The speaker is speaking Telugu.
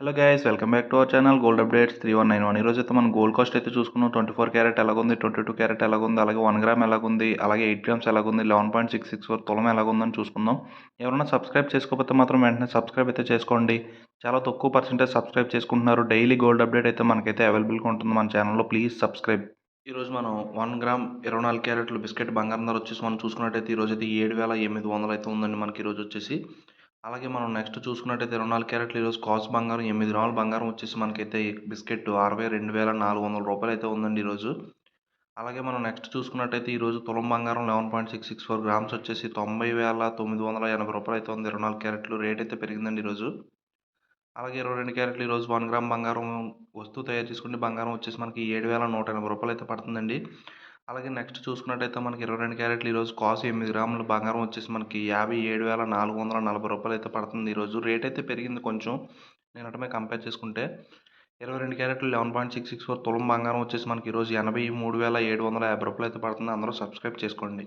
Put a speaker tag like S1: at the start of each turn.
S1: Hello guys welcome back to our channel gold updates three one nine one ఈరోజు అయితే మనం గోల్డ్ కాస్ట్ అయితే చూసుకున్నాం. ట్వంటీ ఫోర్ క్యారెట్ ఎలాగుంది? ట్వంటీ టూ క్యారెట్ ఎలాగుంది? అలాగే వన్ గ్రామ్ ఎలాగుంది? అలాగే ఎయిట్ గ్రామ్స్ ఎలాగుంది? Eleven point six six four తులం ఎలాగుందని చూసుకుందాం. ఎవరైనా సబ్స్క్రైబ్ చేసుకోకపోతే మాత్రం వెంటనే సబ్స్క్రైబ్ అయితే చేసుకోండి. చాలా తక్కువ పర్సెంటేజ్ సబ్స్క్రైబ్ చేసుకుంటున్నారు. డైలీ గోల్డ్ అప్డేట్ అయితే మనకైతే అవైలబుల్గా ఉంటుంది మన ఛానల్లో ప్లీజ్ సబ్స్క్రైబ్ ఈరోజు మనం వన్ గ్రామ్ ఇరవై నాలుగు క్యారెట్లు బిస్కెట్ బంగారం ధర వచ్చేసి మనం చూసుకున్నట్టయితే ఈరోజు అయితే ఏడు వేల ఎనిమిది వందలు అయితే ఉందండి మనకి ఈరోజు వచ్చేసి. అలాగే మనం నెక్స్ట్ చూసుకున్నట్టయితే ఇరవై నాలుగు క్యారెట్లు ఈరోజు కాస్ట్ బంగారం ఎనిమిది గ్రాముల బంగారం వచ్చేసి మనకైతే బిస్కెట్ అరవై రెండు వేల నాలుగు వందల రూపాయలు అయితే ఉందండి ఈరోజు. అలాగే మనం నెక్స్ట్ చూసుకున్నట్టయితే ఈరోజు తులం బంగారం eleven point six six four grams వచ్చేసి తొంభై వేల తొమ్మిది వందల ఎనభై రూపాయలు అయితే ఉంది. ఇరవై నాలుగు క్యారెట్లు రేట్ అయితే పెరిగిందండి ఈరోజు. అలాగే ఇరవై రెండు క్యారెట్లు ఈరోజు వన్ గ్రామ్ బంగారం వస్తువు తయారు చేసుకుంటే బంగారం వచ్చేసి మనకి ఏడు వేల నూట ఎనభై రూపాయలు అయితే పడుతుందండి. అలాగే నెక్స్ట్ చూసుకున్నట్టయితే మనకి ఇరవై రెండు క్యారెట్లు ఈరోజు కాస్ట్ ఎనిమిది గ్రాముల బంగారం వచ్చేసి మనకి యాభై ఏడు వేల నాలుగు వందల నలభై రూపాయలు అయితే పడుతుంది ఈరోజు. రేట్ అయితే పెరిగింది కొంచెం. నేను అటమే కంపేర్ చేసుకుంటే ఇరవై రెండు క్యారెట్లు eleven point six six four తులం బంగారం వచ్చేసి మనకి ఈరోజు ఎనభై మూడు వేల ఏడు వందల యాభై రూపాయలు అయితే పడుతుంది. అందరూ సబ్స్క్రైబ్ చేసుకోండి.